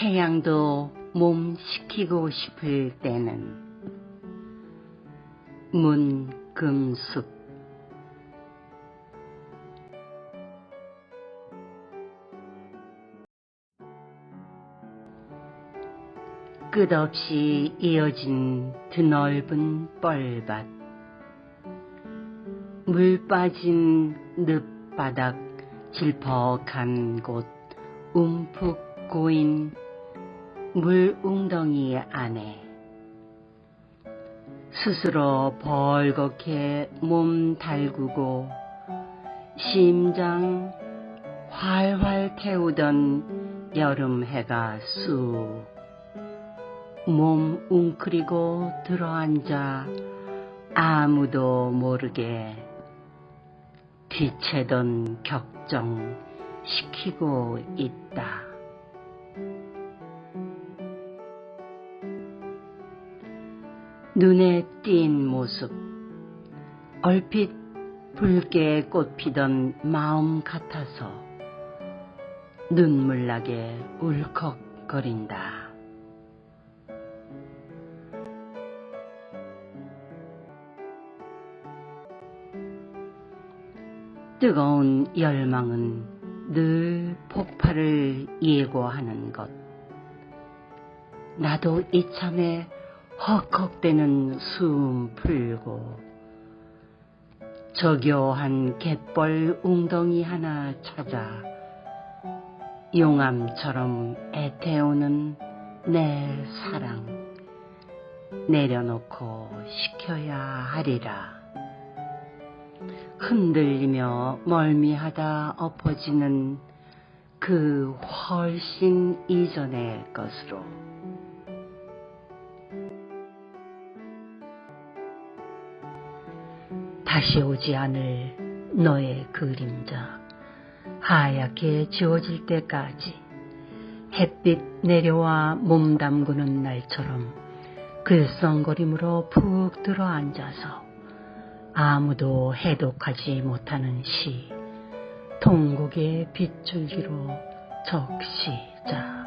태양도 몸 식히고 싶을 때는 문금숙 끝없이 이어진 드넓은 뻘밭. 물 빠진 늪바닥 질퍽한 곳 움푹 고인 물웅덩이 안에 스스로 벌겋게 몸 달구고 심장 활활 태우던 여름 해가 쑥 몸 웅크리고 들어앉아 아무도 모르게 뒤채던 격정 시키고 있다. 눈에 띈 모습, 얼핏 붉게 꽃피던 마음 같아서 눈물 나게 울컥거린다. 뜨거운 열망은 늘 폭발을 예고하는 것. 나도 이참에 헉헉대는 숨 풀고 저교한 갯벌 웅덩이 하나 찾아 용암처럼 애태우는 내 사랑 내려놓고 시켜야 하리라. 흔들리며 멀미하다 엎어지는 그 훨씬 이전의 것으로. 다시 오지 않을 너의 그림자. 하얗게 지워질 때까지 햇빛 내려와 몸 담그는 날처럼 글썽거림으로 푹 들어 앉아서 아무도 해독하지 못하는 시 통곡의 빗줄기로 적시자